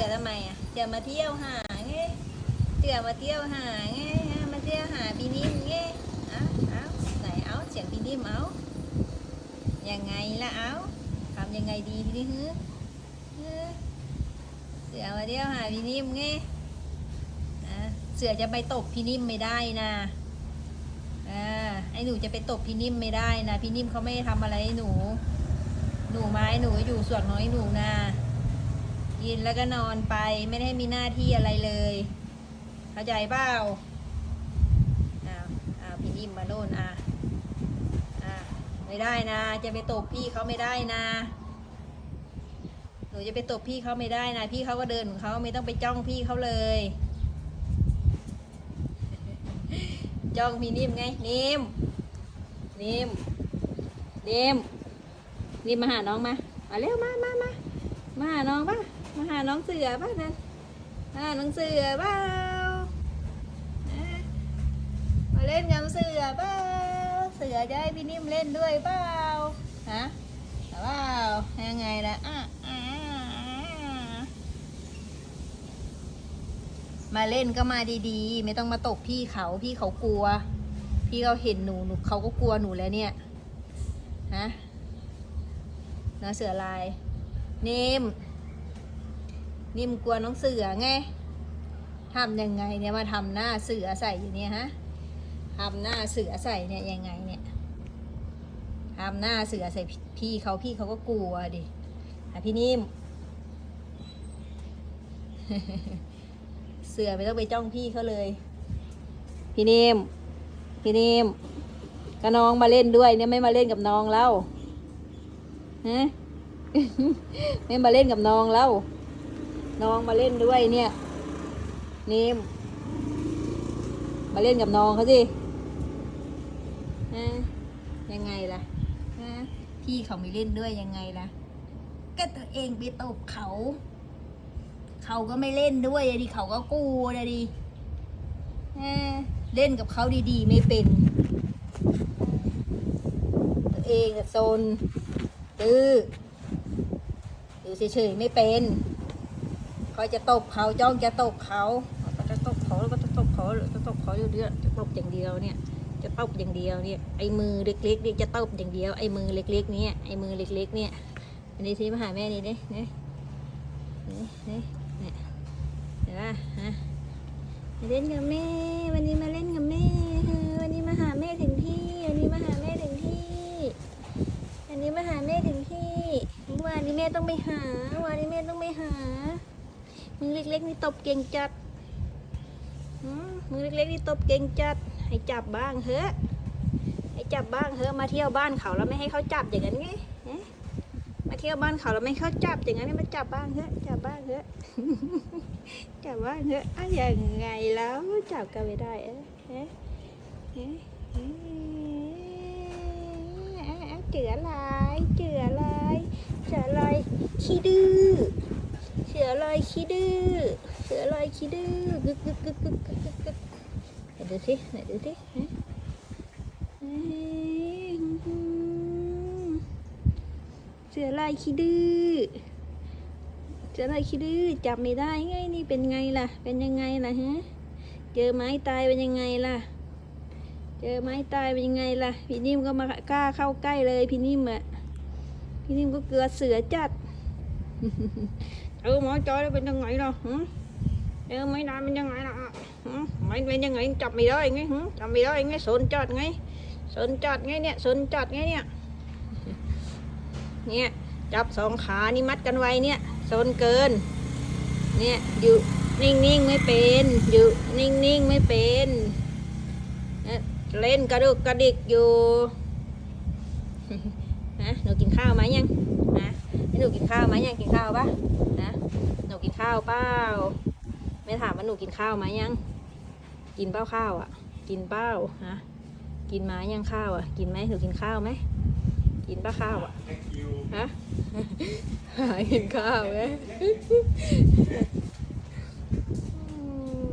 สือทำไมอะเสือมาเที่ยวหาไงเสือมาเที่ยวหาไงมาเที่ยวหาพี่นิ่มไงเอ้าเอ้าไหนเอาเสียงพี่นิ่มเอายังไงล่ะเอาทำยังไงดีทีนี้ฮึฮึเสือมาเที่ยวหาพี่นิ่มไงเสือจะไปตบพี่นิ่มไม่ได้นะอ่าไอ้หนูจะไปตบพี่นิ่มไม่ได้นะพี่นิ่มเขาไม่ทำอะไรหหนู หนูไม้หนูอยู่ส่วนน้อยหนูนะ กินแล้วก็นอนไปไม่ได้มีหน้าที่อะไรเลย เข้าใจเปล่าอ้าวอ้าวพี่นิ่มมาโน่นอะอะไม่ได้นะ จะไปตบพี่เขาไม่ได้นะหนูจะไปตบพี่เขาไม่ได้นะ พี่เขาก็เดินของเขาไม่ต้องไปจ้องพี่เขาเลย จ้องพี่นิ่มไงนิ่มนิ่มนิ่มนี่มมาหาน้องมามาเร็วมามามามาหาน้องป่ะ มาหาน้องเสือป่ะนั่นมาหาน้องเสือเปล่ามาเล่นกับเสือเปล่าเสือจะให้พี่นิ่มเล่นด้วยเปล่าฮะเอาเปล่ายังไงล่ะอะอะมาเล่นก็มาดีๆ ไม่ต้องมาตบพี่เขาพี่เขากลัว พี่เขาเห็นหนูหนูเขาก็กลัวหนูแล้วเนี่ยฮะนะเสือลายนิ่ม นิ่มกลัวน้องเสือไงทำยังไงเนี่ยมาทำหน้าเสือใส่อยู่เนี่ยฮะทำหน้าเสือใส่เนี่ยยังไงเนี่ยทำหน้าเสือใส่พี่เขาพี่เขาก็กลัวดิอะพี่นิ่ม เสือไม่ต้องไปจ้องพี่เขาเลย พี่นิ่ม พี่นิ่มก็น้องมาเล่นด้วยเนี่ยไม่มาเล่นกับน้องแล้วฮะไม่มาเล่นกับน้องแล้ว น้องมาเล่นด้วยเนี่ยนิมมาเล่นกับน้องเขาสิฮะยังไงล่ะฮะพี่เขาไม่เล่นด้วยยังไงล่ะ ก็ตัวเองไปตบเขา เขาก็ไม่เล่นด้วยดิเขาก็กลัวอะดิฮะเล่นกับเขาดีๆ ไม่เป็น ตัวเองโซนตื้ออยู่เฉยๆไม่เป็น ขาจะตบเขาจ้องจะตบเขาก็จะตบเขาแล้วก็จะตบเขาจะตบเขาเรื่อยๆจะตบอย่างเดียวเนี่ย จะตบอย่างเดียวเนี่ยไอ้มือเล็กๆนี่จะตบอย่างเดียวไอ้มือเล็กๆเนี่ยไอ้มือเล็กๆเนี่ยอันนี้ที่มาหาแม่นี่นี่นี่นี่นี่เนี่ยเห็นปะฮะมาเล่นกับแม่ วันนี้มาเล่นกับแม่เออวันนี้มาหาแม่ถึงที่วันนี้มาหาแม่ถึงที่อันนี้มาหาแม่ถึงที่วานนี้แม่ต้องไปหาวานนี้แม่ต้องไปหา มือเล็กๆนี่ตบเก่งจัดมือเล็กๆนี่ตบเก่งจัด ให้จับบ้างเถอะให้จับบ้างเถอะมาเที่ยวบ้านเขาแล้วไม่ให้เขาจับอย่างนั้นไงมาเที่ยวบ้านเขาแล้วไม่ให้เขาจับอย่างนั้นมาจับบ้างเถอะจับบ้างเถอะจับบ้างเถอะอะยังไงแล้วจับกันไม่ได้เอ๊ะเอ๊ะเอ๊ะเอ๊ะเจือลายเจือลายเสือลายขี้ดื้อ อลายขี้ดื้อ เสือลายขี้ดื้อกึกกึกกึกกึกกึกกึกไหนดูสิไหนดูสิเอ้ยเสือลายขี้ดื้อ เสือลายขี้ดื้อจับไม่ได้ไงนี่เป็นไงล่ะ เป็นยังไงล่ะฮะ เจอไม้ตายเป็นยังไงล่ะ เจอไม้ตายเป็นยังไงล่ะ พี่นิ่มก็มากล้าเข้าใกล้เลยพี่นิ่มอะพี่นิ่มก็เกลือเสือจัด เออหมอจอยเป็นยังไงล่ะหืมเออไม่นานเป็นยังไงล่ะหืมไม่เป็นยังไงจับไม่ได้ไงหืมจับไม่ได้ไงสนจัดไงสนจัดไงเนี่ยสนจัดไงเนี่ยเนี่ยจับสองขานี่มัดกันไว้เนี่ยสนเกิน เนี่ยอยู่นิ่งๆไม่เป็นอยู่นิ่งๆไม่เป็นเล่นกระดุกกระดิกอยู่ฮะหนูกินข้าวไหมยังฮะ หนูกินข้าวไหมยังกินข้าวปะนะหนูกินข้าวเปล่าไม่ถามว่าหนูกินข้าวไหมยัง กินเป้าข้าวอะ กินเป้าฮะกินไหมยังข้าวอะ กินไหมหนูกินข้าวไหมกินเป้าข้าวอะฮะหากินข้าวไหม